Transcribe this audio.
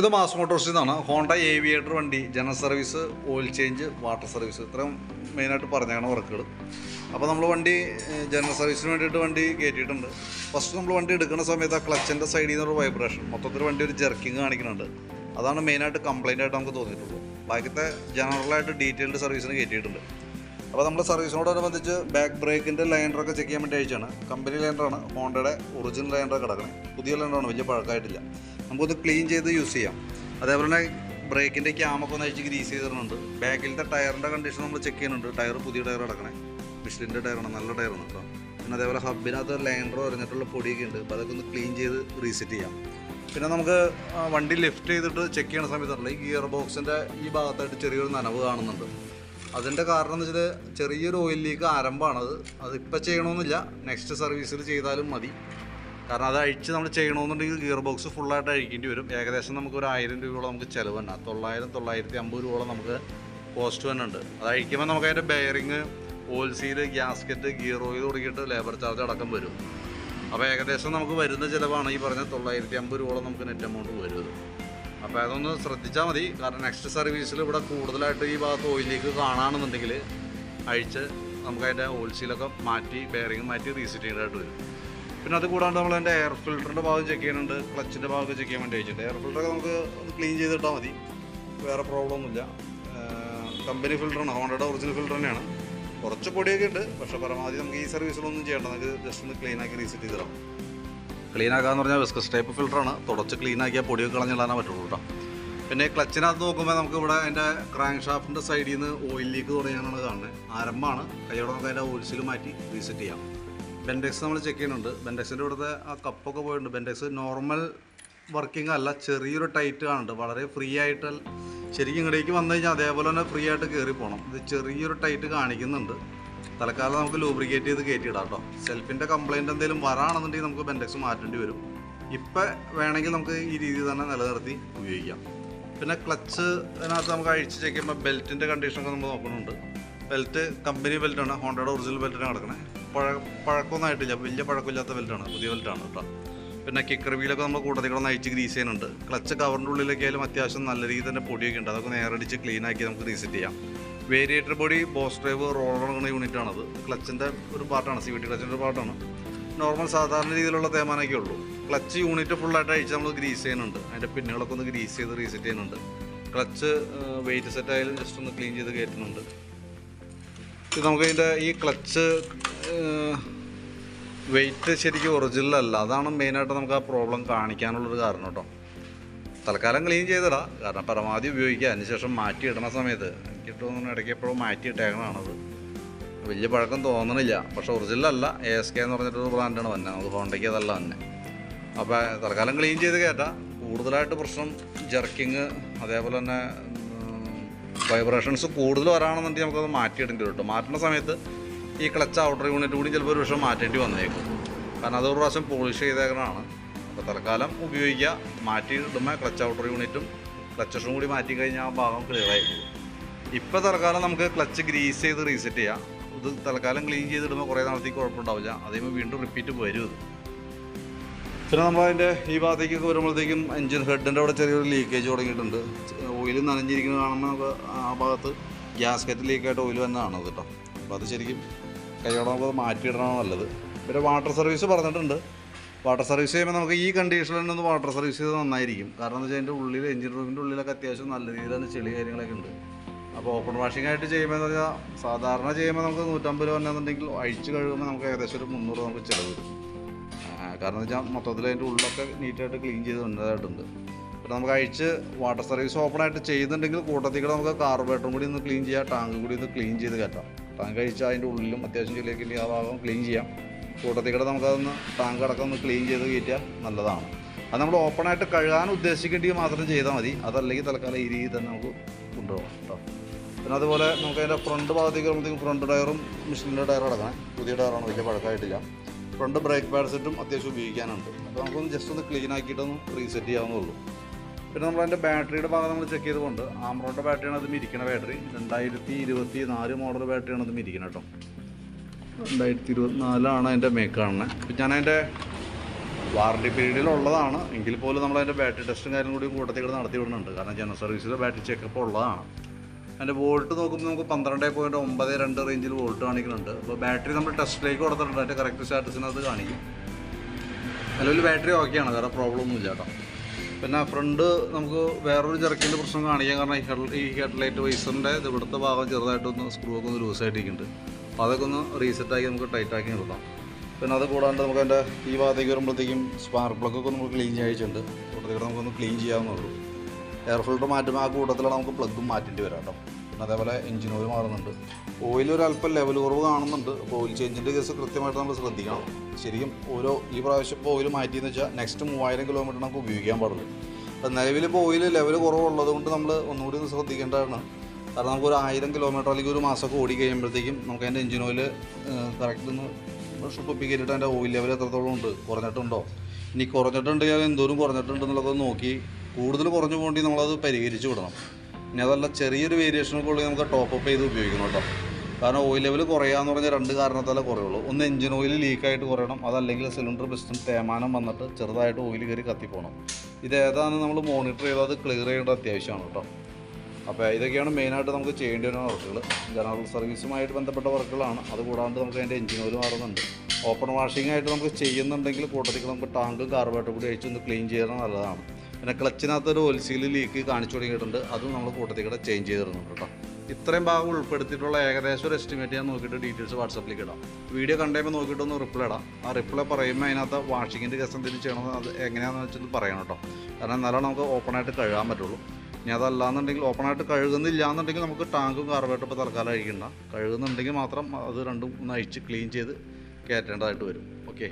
ഇത് മാസ് മോട്ടോഴ്സിൽ നിന്നാണ് Honda aviator വണ്ടി general service oil change water service ഇത്രയും മെയിനായിട്ട് പറഞ്ഞാണ് വർക്കുകൾ അപ്പോൾ നമ്മൾ വണ്ടി ജനറൽ സർവീസിന് വേണ്ടിയിട്ട് വണ്ടി കയറ്റിയിട്ടുണ്ട് ഫസ്റ്റ് നമ്മൾ വണ്ടി എടുക്കുന്ന സമയത്ത് ആ ക്ലച്ചിന്റെ സൈഡിൽ നിന്നൊരു വൈബ്രേഷൻ മൊത്തത്തിൽ വണ്ടി ഒരു ജെർക്കിങ് കാണിക്കുന്നുണ്ട്. അതാണ് മെയിനായിട്ട് കംപ്ലൈന്റ് ആയിട്ട് നമുക്ക് തോന്നിയിട്ടുള്ളൂ ബാക്കിത്തെ ജനറലായിട്ട് ഡീറ്റെയിൽഡ് സർവീസിന് കയറ്റിയിട്ടുണ്ട് അപ്പോൾ നമ്മൾ സർവീസിനോടനുബന്ധിച്ച് ബാക്ക് ബ്രേക്കിന്റെ ലൈനറൊക്കെ ചെക്ക് ചെയ്യാൻ വേണ്ടി അയച്ചാണ് കമ്പനി ലൈനറാണ് ഹോണ്ടയുടെ ഒറിജിനൽ ലൈനർ കിടക്കണേ. പുതിയ ലൈനറാണ് വലിയ പഴക്കമായിട്ടില്ല. നമുക്കൊന്ന് ക്ലീൻ ചെയ്ത് യൂസ് ചെയ്യാം. അതേപോലെ തന്നെ ബ്രേക്കിന്റെ ക്യാമൊക്കെ ഒന്ന് അഴിച്ച് ഗ്രീസ് ചെയ്തിട്ടുണ്ട് ബാക്കിലത്തെ ടയറിന്റെ കണ്ടീഷൻ നമ്മൾ ചെക്ക് ചെയ്യുന്നുണ്ട്. ടയർ പുതിയ ടയർ കിടക്കണേ മിഷലിന്റെ ടയറാണ് നല്ല ടയറാണ് കേട്ടോ പിന്നെ അതേപോലെ ഹബിനകത്ത് ലൈൻഡറോ പറഞ്ഞിട്ടുള്ള പൊടിയൊക്കെ ഉണ്ട്. അപ്പോൾ അതൊക്കെ ഒന്ന് ക്ലീൻ ചെയ്ത് റീസെറ്റ് ചെയ്യാം. പിന്നെ നമുക്ക് വണ്ടി ലിഫ്റ്റ് ചെയ്തിട്ട് ചെക്ക് ചെയ്യുന്ന സമയത്തുണ്ടല്ലോ ഈ ഗിയർ ബോക്സിന്റെ ഈ ഭാഗത്തായിട്ട് ചെറിയൊരു നനവ് കാണുന്നുണ്ട്. അതിന്റെ കാരണം എന്ന് വെച്ചാൽ ചെറിയൊരു ഓയിൽ ലീക്ക് ആരംഭമാണത് അതിപ്പോൾ ചെയ്യണമെന്നില്ല നെക്സ്റ്റ് സർവീസിൽ ചെയ്താലും മതി. കാരണം അത് അഴിച്ച് നമ്മൾ ചെയ്യണമെന്നുണ്ടെങ്കിൽ ഗിയർ ബോക്സ് ഫുള്ളായിട്ട് അഴിക്കേണ്ടി വരും. ഏകദേശം നമുക്ക് ഒരു ആയിരം രൂപയോളം നമുക്ക് ചിലവ് തന്നെ. തൊള്ളായിരം തൊള്ളായിരത്തി അമ്പത് രൂപയോളം നമുക്ക് കോസ്റ്റ് തന്നെ ഉണ്ട് അത് അഴിക്കുമ്പോൾ നമുക്ക് അതിന്റെ bearing oil seal gasket gear oil തുടങ്ങിയിട്ട് ലേബർ ചാർജ് അടക്കം വരും. അപ്പോൾ ഏകദേശം നമുക്ക് വരുന്ന ചിലവാണ് ഈ പറഞ്ഞ തൊള്ളായിരത്തി അമ്പത് രൂപയോളം നമുക്ക് നെറ്റ് എമൗണ്ട് വരുന്നത്. അപ്പോൾ അതൊന്ന് ശ്രദ്ധിച്ചാൽ മതി. കാരണം നെക്സ്റ്റ് സർവീസിൽ ഇവിടെ കൂടുതലായിട്ട് ഈ ഭാഗത്ത് ഓയിലേക്ക് കാണാണെന്നുണ്ടെങ്കിൽ അഴിച്ച് നമുക്ക് അതിന്റെ ഓയിൽ സീലൊക്കെ മാറ്റി ബെയറിങ് മാറ്റി റീസെറ്റ് ചെയ്യേണ്ടതായിട്ട് വരും. പിന്നെ അത് കൂടാണ്ട് നമ്മൾ അതിന്റെ എയർ ഫിൽറ്ററിന്റെ ഭാഗം ചെക്ക് ചെയ്യുന്നുണ്ട് ക്ലച്ചിന്റെ ഭാഗം ചെക്ക് ചെയ്യാൻ വേണ്ടി അയച്ചിട്ടുണ്ട് എയർ ഫിൽറ്ററൊക്കെ നമുക്ക് ഒന്ന് ക്ലീൻ ചെയ്തിട്ടാൽ മതി. വേറെ പ്രോബ്ലം ഒന്നുമില്ല. കമ്പനി ഫിൽറ്ററാണ് ഹോണ്ടയുടെ ഒറിജിനൽ ഫിൽറ്റർ തന്നെയാണ്. കുറച്ച് പൊടിയൊക്കെ ഉണ്ട് പക്ഷേ പരമാവധി നമുക്ക് ഈ സർവീസിലൊന്നും ചെയ്യേണ്ട. നമുക്ക് ജസ്റ്റ് ഒന്ന് ക്ലീൻ ആക്കി റീസെറ്റ് ചെയ്തിടാം ക്ലീൻ ആക്കാന്ന് പറഞ്ഞാൽ വിസ്കസ് ടൈപ്പ് ഫിൽറ്ററാണ് തുടച്ച് ക്ലീൻ ആക്കിയാൽ പൊടിയൊക്കെ കളഞ്ഞിടാനേ പറ്റുള്ളൂ കേട്ടോ. പിന്നെ ക്ലച്ചിനകത്ത് നോക്കുമ്പോൾ നമുക്ക് ഇവിടെ അതിന്റെ ക്രാങ്ക് ഷാഫ്റ്റിന്റെ സൈഡിൽ നിന്ന് ഓയിൽ ലീക്ക് തുടങ്ങിയാണ് കാണുന്നത്. ആരംഭമാണ്. കൈയോടെ നമുക്ക് അതിന്റെ ഓയിൽസിൽ മാറ്റി റീസെറ്റ് ചെയ്യാം. ബെൻഡെക്സ് നമ്മൾ ചെക്ക് ചെയ്യുന്നുണ്ട്. ബെൻഡെക്സിന്റെ ഇവിടുത്തെ ആ കപ്പൊക്കെ പോയിട്ടുണ്ട്. ബെൻഡെക്സ് നോർമൽ വർക്കിംഗ് അല്ല ചെറിയൊരു ടൈറ്റ് കാണുന്നുണ്ട്. വളരെ ഫ്രീ ആയിട്ട് ശരിക്കും ഇങ്ങടേക്ക് വന്നു കഴിഞ്ഞാൽ അതേപോലെ തന്നെ ഫ്രീ ആയിട്ട് കയറി പോകണം ഇത് ചെറിയൊരു ടൈറ്റ് കാണിക്കുന്നുണ്ട്. തൽക്കാലം നമുക്ക് ലൂബ്രിക്കേറ്റ് ചെയ്ത് കയറ്റിയിടാം കേട്ടോ സെൽഫിന്റെ കംപ്ലൈന്റ് എന്തെങ്കിലും വരാണെന്നുണ്ടെങ്കിൽ നമുക്ക് ബെൻഡെക്സ് മാറ്റേണ്ടി വരും. ഇപ്പം വേണമെങ്കിൽ നമുക്ക് ഈ രീതി തന്നെ നിലനിർത്തി ഉപയോഗിക്കാം. പിന്നെ ക്ലച്ച് അതിനകത്ത് നമുക്ക് അഴിച്ച് ചെക്ക് ചെയ്യുമ്പോൾ ബെൽറ്റിന്റെ കണ്ടീഷനൊക്കെ നമ്മൾ നോക്കുന്നുണ്ട്. ബെൽറ്റ് കമ്പനി ബെൽറ്റാണ് ഹോണ്ടയുടെ ഒറിജിനൽ ബെൽറ്റാണ് കിടക്കുന്നത് പഴ പഴക്കമൊന്നും ആയിട്ടില്ല. വലിയ പഴക്കമില്ലാത്ത ബെൽറ്റാണ് പുതിയ ബെൽറ്റാണ് കേട്ടോ പിന്നെ കിക്കർ വീലൊക്കെ നമ്മൾ കൂടുതൽ കൂടെ നയിച്ച് ഗ്രീസ് ചെയ്യുന്നുണ്ട്. ക്ലച്ച് കവറിന്റെ ഉള്ളിലൊക്കെ ആയാലും അത്യാവശ്യം നല്ല രീതിയിൽ തന്നെ പൊടിയൊക്കെ ഉണ്ട്. അതൊക്കെ നേരടിച്ച് ക്ലീൻ ആക്കി നമുക്ക് റീസെറ്റ് ചെയ്യാം. Variator body boss drive roller നടക്കുന്ന യൂണിറ്റ് ആണത്. ക്ലച്ചിന്റെ ഒരു പാർട്ടാണ് സി വി ടി ക്ലച്ചിന്റെ ഒരു പാർട്ടാണ് നോർമൽ സാധാരണ രീതിയിലുള്ള തേമാനൊക്കെ ഉള്ളൂ. ക്ലച്ച് യൂണിറ്റ് ഫുള്ളായിട്ട് അഴിച്ച് നമ്മൾ ഗ്രീസ് ചെയ്യുന്നുണ്ട്. അതിന്റെ പിന്നുകളൊക്കെ ഒന്ന് ഗ്രീസ് ചെയ്ത് റീസെറ്റ് ചെയ്യുന്നുണ്ട്. ക്ലച്ച് വെയിറ്റ് സെറ്റ് ആയാലും ജസ്റ്റ് ഒന്ന് ക്ലീൻ ചെയ്ത് കയറ്റുന്നുണ്ട്. നമുക്ക് ഇതിന്റെ ഈ ക്ലച്ച് വെയിറ്റ് ശരിക്കും ഒറിജിനൽ അല്ല. അതാണ് മെയിനായിട്ട് നമുക്ക് ആ പ്രോബ്ലം കാണിക്കാനുള്ളൊരു കാരണം കേട്ടോ. തൽക്കാലം ക്ലീൻ ചെയ്തിടാം. കാരണം പരമാവധി ഉപയോഗിക്കുക. അതിനുശേഷം മാറ്റി ഇടണ സമയത്ത് എനിക്ക് തോന്നുന്നു ഇടയ്ക്ക് എപ്പോഴും മാറ്റി ഇട്ടേക്കണതാണത്. വലിയ പഴക്കം തോന്നണില്ല. പക്ഷേ ഒറിജിനൽ അല്ല. എ എസ് കെ എന്ന് പറഞ്ഞിട്ടൊരു ബ്രാൻഡാണ് വന്നെ. നമുക്ക് ഹോണ്ടയ്ക്ക് അതല്ല തന്നെ അപ്പോൾ തൽക്കാലം ക്ലീൻ ചെയ്ത് കയറ്റാം കൂടുതലായിട്ട് പ്രശ്നം ജർക്കിങ് അതേപോലെ തന്നെ വൈബ്രേഷൻസ് കൂടുതൽ വരാണെന്നുണ്ടെങ്കിൽ നമുക്കത് മാറ്റിയിടേണ്ടി വരും കേട്ടോ. മാറ്റുന്ന സമയത്ത് ഈ ക്ലച്ച് ഔട്ടർ യൂണിറ്റ് കൂടി ചിലപ്പോൾ ഒരു വർഷം മാറ്റേണ്ടി വന്നേക്കും. കാരണം അതൊരു പ്രാവശ്യം പോളിഷ് ചെയ്തേക്കണതാണ് അപ്പോൾ തൽക്കാലം ഉപയോഗിക്കുക. മാറ്റി ഇടുമ്പോൾ ക്ലച്ച് ഔട്ടർ യൂണിറ്റും ക്ലച്ചസും കൂടി മാറ്റി കഴിഞ്ഞാൽ ആ ഭാഗം ക്ലിയർ ആയി പോകും. ഇപ്പോൾ തൽക്കാലം നമുക്ക് ക്ലച്ച് ഗ്രീസ് ചെയ്ത് റീസെറ്റ് ചെയ്യാം. ഇത് തൽക്കാലം ക്ലീൻ ചെയ്തിടുമ്പോൾ കുറേ നാളത്തേക്ക് കുഴപ്പമുണ്ടാവില്ല. അതേപോലെ വീണ്ടും റിപ്പീറ്റ് വരും ഇത്. പിന്നെ നമ്മൾ അതിന്റെ ഈ ഭാഗത്തേക്കൊക്കെ വരുമ്പോഴത്തേക്കും എഞ്ചിൻ ഹെഡിന്റെ അവിടെ ചെറിയൊരു ലീക്കേജ് തുടങ്ങിയിട്ടുണ്ട്. ഓയിൽ നനഞ്ഞിരിക്കുന്നത് നമുക്ക് ആ ഭാഗത്ത് ഗ്യാസ്കറ്റ് ലീക്കായിട്ട് ഓയിൽ വന്നതാണ് കേട്ടോ അപ്പോൾ അത് ശരിക്കും കൈയോടെ നമുക്ക് മാറ്റിയിടണം നല്ലത്. പിന്നെ വാട്ടർ സർവീസ് പറഞ്ഞിട്ടുണ്ട്. വാട്ടർ സർവീസ് ചെയ്യുമ്പോൾ നമുക്ക് ഈ കണ്ടീഷനിൽ ഒന്ന് വാട്ടർ സർവീസ് ചെയ്ത് നന്നായിരിക്കും. കാരണം എന്ന് വെച്ചാൽ അതിന്റെ ഉള്ളിൽ എഞ്ചിൻ റൂമിന്റെ ഉള്ളിലൊക്കെ അത്യാവശ്യം നല്ല രീതിയിൽ തന്നെ ചെളി കാര്യങ്ങളൊക്കെ ഉണ്ട്. അപ്പോൾ ഓപ്പൺ വാഷിംഗ് ആയിട്ട് ചെയ്യുമ്പോൾ എന്ന് പറഞ്ഞാൽ സാധാരണ ചെയ്യുമ്പോൾ നമുക്ക് നൂറ്റമ്പത് രൂപ എന്നുണ്ടെങ്കിൽ അഴിച്ച് കഴുകുമ്പോൾ നമുക്ക് ഏകദേശം ഒരു മുന്നൂറ് നമുക്ക് ചിലവ് കാരണം എന്ന് വെച്ചാൽ മൊത്തത്തിൽ അതിന്റെ ഉള്ളൊക്കെ നീറ്റായിട്ട് ക്ലീൻ ചെയ്ത് കൊണ്ടതായിട്ടുണ്ട് പിന്നെ നമുക്ക് അഴിച്ച് വാട്ടർ സർവീസ് ഓപ്പൺ ആയിട്ട് ചെയ്യുന്നുണ്ടെങ്കിൽ കൂട്ടത്തിൽ കൂടെ നമുക്ക് കാർബറേറ്ററും കൂടി ഒന്ന് ക്ലീൻ ചെയ്യാം ടാങ്കും കൂടി ഒന്ന് ക്ലീൻ ചെയ്ത് കയറ്റാം ടാങ്ക് അഴിച്ചാൽ അതിന്റെ ഉള്ളിലും അത്യാവശ്യം ചെളിയൊക്കെ ആ ഭാഗം ക്ലീൻ ചെയ്യാം. കൂട്ടത്തിൽ കൂടെ നമുക്കതൊന്ന് ടാങ്ക് അടക്കം ഒന്ന് ക്ലീൻ ചെയ്ത് കയറ്റിയാൽ നല്ലതാണ്. അത് നമ്മൾ ഓപ്പൺ ആയിട്ട് കഴുകാൻ ഉദ്ദേശിക്കേണ്ടി മാത്രം ചെയ്താൽ മതി. അതല്ലെങ്കിൽ തൽക്കാലം ഈ രീതിയിൽ തന്നെ നമുക്ക് കൊണ്ടുപോകാം കേട്ടോ. പിന്നെ അതുപോലെ നമുക്ക് അതിന്റെ ഫ്രണ്ട് ഭാഗത്തേക്ക് വരുമ്പോഴത്തേക്കും ഫ്രണ്ട് ടയറും മിഷീനിന്റെ ടയർ അടക്കണം പുതിയ ടയറാണ് വലിയ പഴക്കമായിട്ടില്ല. ഫ്രണ്ട് ബ്രേക്ക് പാഡ് സെറ്റും അത്യാവശ്യം ഉപയോഗിക്കാനുണ്ട്. അപ്പോൾ നമുക്കൊന്ന് ജസ്റ്റ് ഒന്ന് ക്ലീൻ ആക്കിയിട്ടൊന്ന് റീസെറ്റ് ചെയ്യാവുന്നുള്ളൂ പിന്നെ നമ്മൾ അതിന്റെ ബാറ്ററിയുടെ ഭാഗം നമ്മൾ ചെക്ക് ചെയ്തുകൊണ്ട് ആംറോയുടെ ബാറ്ററിയാണ് അതും ഇരിക്കുന്ന ബാറ്ററി. രണ്ടായിരത്തി ഇരുപത്തി നാല് മോഡൽ ബാറ്ററിയാണ് അതും ഇരിക്കുന്നത് കേട്ടോ. രണ്ടായിരത്തി ഇരുപത്തി നാലാണ് അതിന്റെ മേക്ക് കാണുന്നത് അപ്പം ഞാൻ അതിന്റെ വാറണ്ടി പീരീഡിലുള്ളതാണ് എങ്കിൽ പോലും നമ്മൾ അതിന്റെ ബാറ്ററി ടെസ്റ്റും കാര്യം കൂടി കൂട്ടത്തിൽ കൂടെ നടത്തി വിടുന്നുണ്ട്. കാരണം ജനറൽ സർവീസിലെ ബാറ്ററി ചെക്കപ്പ് ഉള്ളതാണ്. അതിന്റെ വോൾട്ട് നോക്കുമ്പോൾ നമുക്ക് പന്ത്രണ്ട് പോയിന്റ് ഒമ്പത് രണ്ട് റേഞ്ചിൽ വോൾട്ട് കാണിക്കുന്നുണ്ട്. അപ്പോൾ ബാറ്ററി നമ്മൾ ടെസ്റ്റിലേക്ക് കൊടുത്തിട്ടുണ്ട്. അതിന്റെ കറക്റ്റ് സ്റ്റാറ്റസിനകത്ത് കാണിക്കും. നിലവിൽ ബാറ്ററി ഓക്കെയാണ് വേറെ പ്രോബ്ലം ഒന്നുമില്ല കേട്ടോ. പിന്നെ ഫ്രണ്ട് നമുക്ക് വേറൊരു ചെറുക്കിന്റെ പ്രശ്നം കാണിക്കാൻ കാരണം ഈ ഹെഡ് ഈ ഹെഡ്ലൈറ്റ് വൈസറിന്റെ ഇത് ഇവിടുത്തെ ഭാഗം ചെറുതായിട്ടൊന്ന് സ്ക്രൂ ഒക്കെ ഒന്ന് ലൂസായിട്ടിരിക്കുന്നുണ്ട് അപ്പോൾ അതൊക്കെ ഒന്ന് റീസെറ്റാക്കി നമുക്ക് ടൈറ്റാക്കി നിർത്താം. പിന്നെ അത് കൂടാണ്ട് നമുക്ക് അതിന്റെ ഈ ഭാഗത്തേക്ക് വരുമ്പോഴത്തേക്കും സ്പാർക്ക് പ്ലഗ് ഒക്കെ നമുക്ക് ക്ലീൻ ചെയ്യിച്ചിട്ടുണ്ട്. കൂട്ടത്തിൽ നമുക്കൊന്ന് ക്ലീൻ ചെയ്യാവുന്നുള്ളൂ എയർ ഫിൽറ്റർ മാറ്റുമ്പോൾ ആ കൂട്ടത്തിലാണ് നമുക്ക് പ്ലഗും മാറ്റേണ്ടി വരാം കേട്ടോ. പിന്നെ അതേപോലെ എഞ്ചിൻ ഓയിൽ മാറുന്നുണ്ട്. ഓയിൽ ഒരു അല്പം ലെവൽ കുറവ് കാണുന്നുണ്ട്. അപ്പോൾ ഓയിൽ ചേഞ്ചിന്റെ കേസ് കൃത്യമായിട്ട് നമ്മൾ ശ്രദ്ധിക്കണം. ശരിക്കും ഓരോ ഈ പ്രാവശ്യം ഇപ്പോൾ ഓയിൽ മാറ്റിയെന്ന് വെച്ചാൽ നെക്സ്റ്റ് മൂവായിരം കിലോമീറ്റർ നമുക്ക് ഉപയോഗിക്കാൻ പാടുള്ളൂ. അപ്പം നിലവിലിപ്പോൾ ഓയിൽ ലെവൽ കുറവുള്ളത് കൊണ്ട് നമ്മൾ ഒന്നുകൂടി ഒന്ന് ശ്രദ്ധിക്കേണ്ടതാണ്. കാരണം നമുക്ക് ഒരു ആയിരം കിലോമീറ്റർ അല്ലെങ്കിൽ ഒരു മാസമൊക്കെ ഓടി കഴിയുമ്പോഴത്തേക്കും നമുക്ക് അതിന്റെ എഞ്ചിൻ ഓയിൽ കറക്റ്റ് ഒന്ന് ഷുപ്പിൽ കയറ്റിയിട്ട് അതിന്റെ ഓയിൽ ലെവൽ എത്രത്തോളം ഉണ്ട് കുറഞ്ഞിട്ടുണ്ടോ? ഇനി കുറഞ്ഞിട്ടുണ്ടെങ്കിൽ അത് എന്തോരം കുറഞ്ഞിട്ടുണ്ടെന്നുള്ളത് നോക്കി കൂടുതൽ കുറഞ്ഞു പോകേണ്ടി നമ്മളത് പരിഹരിച്ച് വിടണം. ഇനി അതല്ല ചെറിയൊരു വേരിയേഷനൊക്കെ ഉള്ളിൽ നമുക്ക് ടോപ്പ് അപ്പ് ചെയ്ത് ഉപയോഗിക്കണം കേട്ടോ. കാരണം ഓയിൽ ലെവൽ കുറയാന്ന് പറഞ്ഞാൽ രണ്ട് കാരണത്താലേ കുറയുള്ളൂ. ഒന്ന് എഞ്ചിൻ ഓയിൽ ലീക്കായിട്ട് കുറയണം. അതല്ലെങ്കിൽ സിലിണ്ടർ പിസ്റ്റൺ തേമാനം വന്നിട്ട് ചെറുതായിട്ട് ഓയിൽ കയറി കത്തിപ്പോണം. ഇത് ഏതാണ് നമ്മൾ മോണിറ്റർ ചെയ്ത് അത് ക്ലിയർ ചെയ്യേണ്ട അത്യാവശ്യമാണ് കേട്ടോ. അപ്പോൾ ഇതൊക്കെയാണ് മെയിനായിട്ട് നമുക്ക് ചെയ്യേണ്ടി വരുന്ന വർക്കുകൾ ജനറൽ സർവീസുമായിട്ട് ബന്ധപ്പെട്ട വർക്കുകളാണ് അത് കൂടാണ്ട് നമുക്ക് അതിന്റെ എഞ്ചിൻ ഓയിൽ മാറുന്നുണ്ട്. ഓപ്പൺ വാഷിംഗ് ആയിട്ട് നമുക്ക് ചെയ്യുന്നുണ്ടെങ്കിൽ കൂട്ടത്തിൽ നമുക്ക് ടാങ്കും കാർബേറ്റും കൂടി അയച്ചൊന്ന് ക്ലീൻ ചെയ്യുന്നത് നല്ലതാണ്. പിന്നെ ക്ലച്ചിനകത്ത് ഒരു ഓയിൽ സീൽ ലീക്ക് കാണിച്ചു തുടങ്ങിയിട്ടുണ്ട്. അതും നമ്മൾ കൂട്ടത്തിൽ കൂടെ ചേഞ്ച് ചെയ്ത് തരുന്നുണ്ട് കേട്ടോ. ഇത്രയും ഭാഗം ഉൾപ്പെടുത്തിയിട്ടുള്ള ഏകദേശം ഒരു എസ്റ്റിമേറ്റ് ഞാൻ നോക്കിയിട്ട് ഡീറ്റെയിൽസ് വാട്സപ്പിലേക്ക് ഇടാം. വീഡിയോ കണ്ടുമ്പോൾ നോക്കിയിട്ടൊന്ന് റിപ്ലൈ ഇടാം. ആ റിപ്ലൈ പറയുമ്പോൾ അതിനകത്ത് വാഷിങ്ങിന്റെ കേസ് എന്തെങ്കിലും ചെയ്യണമെന്ന് അത് എങ്ങനെയാണെന്ന് വെച്ചൊന്ന് പറയണം കേട്ടോ. കാരണം എന്നാലും നമുക്ക് ഓപ്പണായിട്ട് കഴുകാൻ പറ്റുള്ളൂ. ഇനി അതല്ലാന്നുണ്ടെങ്കിൽ ഓപ്പണായിട്ട് കഴുകുന്നില്ല എന്നുണ്ടെങ്കിൽ നമുക്ക് ടാങ്കും കാർബേറ്റും ഇപ്പോൾ തൽക്കാലം അഴിക്കണ്ട. കഴുകുന്നുണ്ടെങ്കിൽ മാത്രം അത് രണ്ടും ഒന്ന് അഴിച്ച് ക്ലീൻ ചെയ്ത് കയറ്റേണ്ടതായിട്ട് വരും. ഓക്കെ